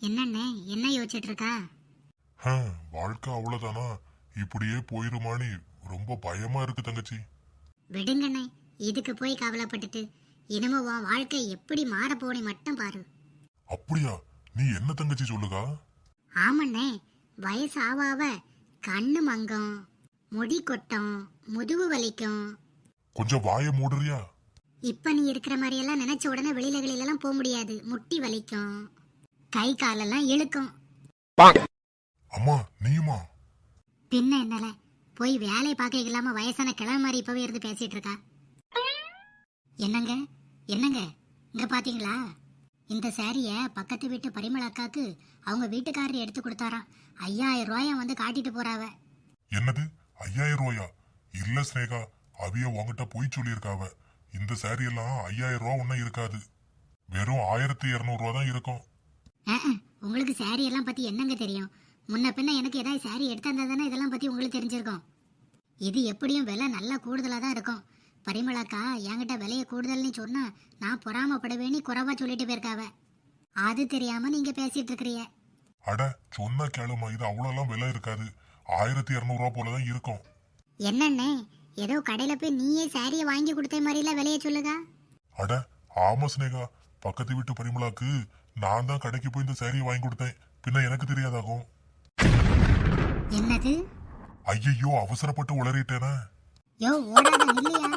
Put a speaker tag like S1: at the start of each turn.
S1: என்னண்ணே என்ன யோசிச்சுட்டு இருக்கா
S2: வாழ்க்கை அவ்வளவுதானா? இப்படியே போயிருமான்னு ரொம்ப பயமா இருக்கு தங்கச்சி.
S1: விடுங்கண்ணே இதுக்கு போய் கவலைப்பட்டுட்டு இனிமே உன் வாழ்க்கை எப்படி மாற போனே மட்டும் பாரு.
S2: அப்படியா? நீ என்ன தங்கச்சி சொல்லுகா
S1: ஆமண்ணே வயசு ஆவ ஆவ கண்ணு மங்கும் முடி கொட்டும் முதுகு வலிக்கும்.
S2: கொஞ்சம் வாய மூடுறியா?
S1: இப்ப நீ இருக்கிற மாதிரி எல்லாம் நினைச்ச உடனே வெளியில வெளியிலலாம் போக முடியாது முட்டி வலிக்கும். கை காலெல்லாம் இழுக்கும்.
S2: அம்மா நீயுமா?
S1: பின்ன என்னல? போய் வேலை பார்க்க இல்லாம வயசான கிழமை மாதிரி இப்பவே இருந்து பேசிட்டு இருக்கா? என்னங்க? என்னங்க? இங்க பாத்தீங்களா? இந்த சாரிய பக்கத்து வீட்டு பரிமள அக்காக்கு அவங்க வீட்டுக்காரர் எடுத்து கொடுத்தாராம். ஐயாயிரம் ரூபாய வந்து காட்டிட்டு போறாவ.
S2: என்னது? ஐயாயிரம் ரூபாயா? இல்ல ஸ்னேகா அவிய உன்கிட்ட போய் சொல்லியிருக்காவ. இந்த சாரி எல்லாம் ஐயாயிரம் ரூபா ஒன்னும் இருக்காது. வெறும் ஆயிரத்தி இருநூறு ரூபா தான் இருக்கும்.
S1: உங்களுக்கு சாரி எல்லாம் பத்தி என்னங்க தெரியும்? முன்ன பின்ன எனக்கு ஏதாவது சாரி எடுத்தா தானே இதெல்லாம் பத்தி உங்களுக்கு தெரிஞ்சிருக்கும். இது எப்படியும் விலை நல்லா கூடுதலா தான் இருக்கும். பரிமளாக்கா என்கிட்ட விலைய கூடுதல்னு சொன்னா நான் பொறாமப்படுவேன்னு குறைவா சொல்லிட்டு போயிருக்காவ. அது தெரியாம நீங்க பேசிட்டு இருக்கிறீங்க.
S2: அட சொன்னா கேளுமா இது அவ்வளோலாம் விலை இருக்காது. ஆயிரத்தி இருநூறு ரூபா போலதான் இருக்கும்.
S1: என்னண்ணே ஏதோ கடையில போய் நீயே சாரியை வாங்கி கொடுத்த மாதிரிலாம் விலைய சொல்லுதா?
S2: அட ஆமா ஸ்னேகா பக்கத்து வீட்டு பரிமளாக்கு நான் தான் கடைக்கு போய் இந்த சாரியை வாங்கி கொடுத்தேன். பின்ன எனக்கு தெரியாதாகும்
S1: என்னது?
S2: ஐயையோ அவசரப்பட்டு உளறிட்டேனே.
S1: யோ ஓடாத இல்லையா?